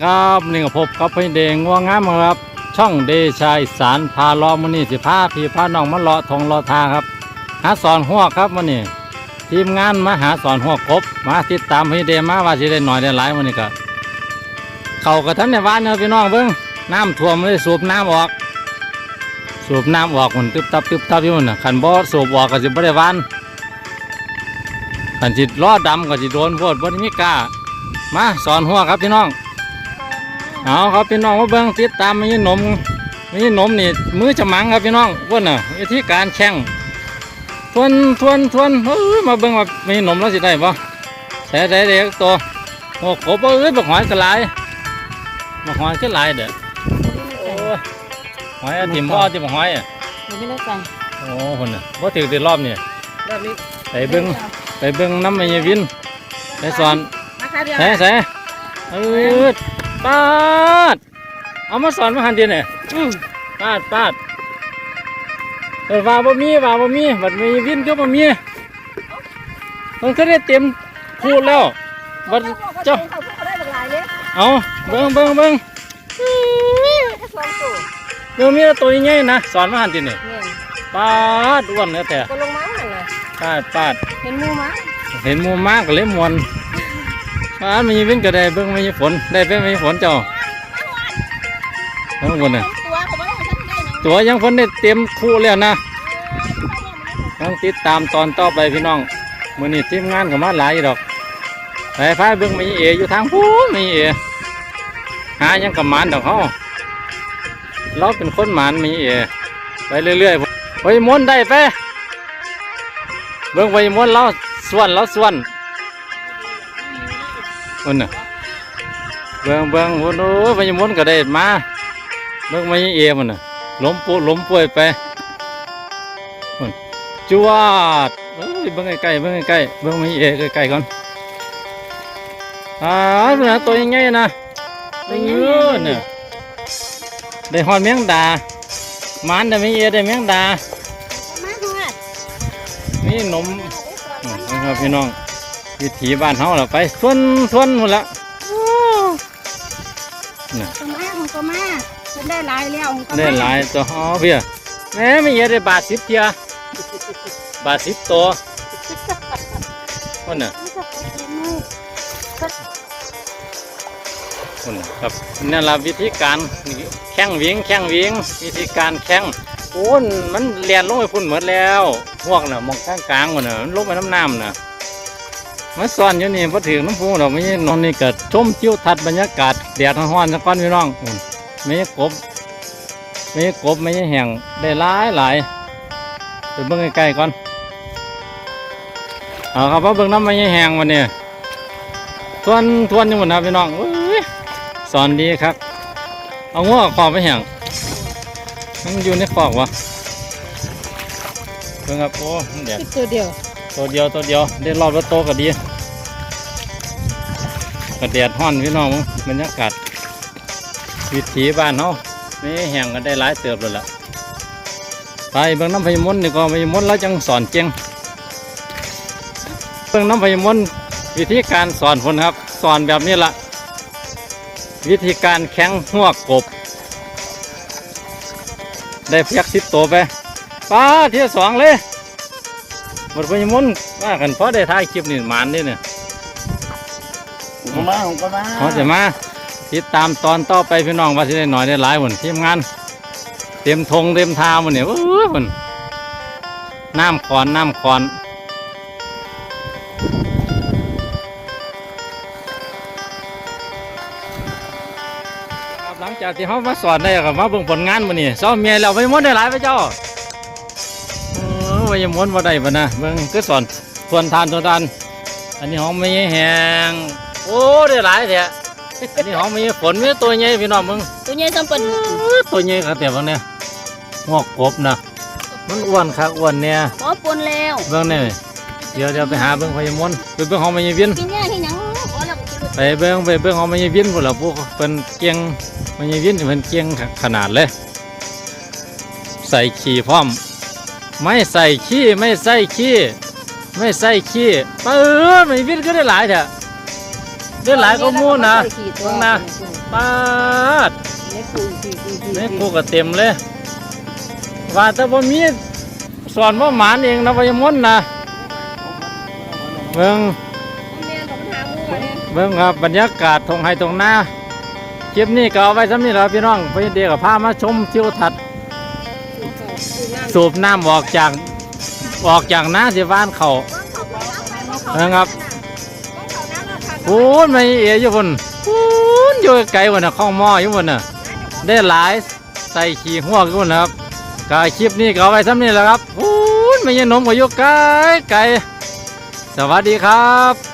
ครับนี่ก็พบกับพี่เดงง่วงามครับ ช่องเดชายสารพาลอมมันนี่สิพาพี่พาน้องมาเลาะทองเลาะทาครับ หาสอนหัวครับมันนี่ทีมงานมาหาสอนหัวกบมาติดตามพี่เดมาว่าสิได้หน่อยได้หลายมันนี่ก็เขากระทันในบ้านเนาะพี่น้องเบิ้งน้ำท่วมเลยสูบน้ำออก สูบน้ำออกมันตึบตับตึบตับอยู่มันน่ะขันบ่สูบออกก็สิบ่ได้วานขันจิตล้อดำก็สิโดนโพดบ่ได้มีกล้ามาสอนหัวครับพี่น้อง เอาครับพี่น้องมาเบิ่งติดตามมีนมมีนมนี่มือจะมังครับพี่น้องพวกน่ะวิธีการแข่งทวนทวนทวนเฮ้ยมาเบิ่งว่ามีนมแล้วสิได้ปะใส่ได้เด็กตัวโอ้โหเอ้ยบักหอยกระไรบักหอยก็หลายเด้อโอ้ยหอยติ่มบ่ติ่มหอยอะไม่ได้ใจโอ้คนน่ะบ่ถือได้รอบนี่แบบนี้ไปเบิ่งไปเบิ่งน้ำมันยวินไปสอนมาค่ะเดียวใส่ใส่เออ ปาด เอามาสอนมาหันเดียวเนี่ยอืมปาดปาดเออว่าบ่มีว่าบ่มีบัดมีวินก็บ่มีมันก็ได้เต็มพูดแล้วบัดเจ้าเขาเขาได้หลากหลายเลยเอาเบิ่งเบิ่งเบิ่งแค่สองตัวเบิ่งมีแต่ตัวใหญ่ๆนะสอนมาหันเดียวเนี่ยเนี่ยปาดอ้วนแล้วแต่ก็ลงมาหันเลยปาดปาดเห็นหมูมั้ยเห็นหมูมากก็เลยมวน ปาดมีวินก็ได้เบิ่งมีฝนได้เป็นมีฝนเจ้าทั้งหมดน่ะตัวเขาไม่ได้ให้ฉันได้ยังตัวยังเพ้นได้เต็มคู่แล้วนะต้องติดตามตอนต่อไปพี่น้องมือนี้ทีมงานก็มาหลายอยู่ดอกไปพายเบิ่งมีเออยู่ทางพูนมีเอหายังกับหมานดอกเขาเราเป็นคนหมานมีเอไปเรื่อยๆไปมวนได้ไปเบิ่งไปมวนเราส่วนเราส่วน คนน่ะเบิ่งเบิ่งโอ้โหไปมวนก็ได้มาเบิ่งมีเอมันน่ะล้มปูล้มป่วยไปพุ่นจวดเอ้ยเบิ่งใกล้ๆเบิ่งใกล้ๆเบิ่งไม่เอใกล้ๆก่อนอ่าเนื้อตัวใหญ่ๆนะเออเนี่ยได้หอดเมียงดาหมันได้ไม่เอได้เมียงดามาหัวนี่นมอืมนะครับพี่น้อง วิถีบ้านเฮาล่ะไปส่วนส่วนหมดละน่ะตัวมาของตัวมาฉันได้หลายแล้วของตัวได้หลายตัวอ๋อเพี่ยแหม่ไม่เอได้บาทสิบเทียบาทสิบตัวคนน่ะคุณครับนี่แหละวิธีการแข่งวิ่งแข่งวิ่งวิธีการแข่งโอ้นมันเลียนลงไปพุ่นหมดแล้วพวกน่ะมองข้างกลางๆมันน่ะมันลงไปน้ำน้ำน่ะ มาซ่อนอยู่นี่พอถึงน้ำพุเราไม่นอนนี่เกิดชมทิวทัศน์บรรยากาศแดดร้อนๆสักก้อนพี่น้องไม่ใช่กบไม่ใช่กบไม่ใช่แห้งได้หลายหลายไปเบิ่งใกล้ๆก่อนเอาครับว่าเบิ่งน้ำไม่ใช่แห้งวันนี้ทวนทวนอยู่หมดนะพี่น้องอสอนดีครับ เอาง้อขอบไปแห่งมันอยู่ในขอบวะเพิ่งครับโอ้เดี๋ยวตัวเดียว ตัวเดียวตัวเดียวได้รอบละโตวก็ดีกระเดียดห้อนพี่น้องมึงบรรยากาศวิถีบ้านเฮาไม่แห่งกันได้หลายเติบเลยล่ะไปเบิ่งน้ำพยมนต์นี่ก็พยมนต์แล้วจังสอนเจงเบิ่งน้ำพยมนต์วิธีการสอนคนครับ สอนแบบนี้ล่ะ วิธีการแข็งหัวกบ ได้เพียกสิบตัวไปป้าเที่ยวสองเลย หมดไปยมุนว่ากันเพราะได้ถ่ายคลิปนี่หมานนี่เนี่ยผมมาผมก็มาเขาจะมาติดตามตอนต่อไปพี่น้องว่าสิได้หน่อยได้หลายหมดทีมงานเต็มธงเต็มทาหมันเนี่ยว้าวมันน้ำขอนน้ำขอนครับหลังจากที่เขามาสอนได้กับมาเบิ่งผลงานมันนี่ซ้อมเมียแล้วไปหมดได้หลายไปเจ้าเออ ไปยังมดมาได้ปะนะเบิ่งก็สอนส่วนทานตัวทาน อันนี้หอมไม่แห้งโอ้ได้หลายแท้อันนี้หอมไม่ฝนไม่ตัวใหญ่พี่น้องมึงตัวใหญ่จำเป็นตัวใหญ่ครับแต่บางเนี่ยงอกกบนะมันอ้วนครับอ้วนเนี่ยพอปนแล้วเบิ่งเนี่ยเดี๋ยวเดี๋ยวไปหาเบิ่งพญมนไปเบิ่งหอมไม่วินกินแย่ที่ยังพอแล้วก็กินไปเบิ่งไปเบิ่งหอมไม่วินพวกเราพวกเป็นเกียงไม่วินเป็นเกียงขนาดเลยใส่ขี้พร้อม ไม่ใส่ขี้ไม่ใส่ขี้ไม่ใส่ขี้เออไม่วินก็ได้หลายเถอะได้หลายก็มูนะขี่ตัวเบิ่งนะปาดเล็กกูสิกูสิในกูก็เต็มเลย ว่าแต่บ่มีสอนว่าหมานเองนะพยมนนะเบิ่งแม่ต้องเบิ่งครับบรรยากาศทงไฮทงหน้าคลิปนี้ก็เอาไว้ซ้ำนี้แหล้วพี่น้องพี่เดียกับพามาชมทิวทัศน์ สูบน้ำออกจากออกจากน้าสิบ้านเขานะครับพูนไม่เอ๋อยู่บนพูนอยู่ไกลบนน่ะข้องหม้ออยู่บนน่ะ ได้หลายใส่ขี้หัวอยู่บนนะครับก็คลิปนี้ก็เอาไว้ซ้ำนี้แหล้วครับพูนไม่ยันนมก็อยู่ไกลไกลสวัสดีครับ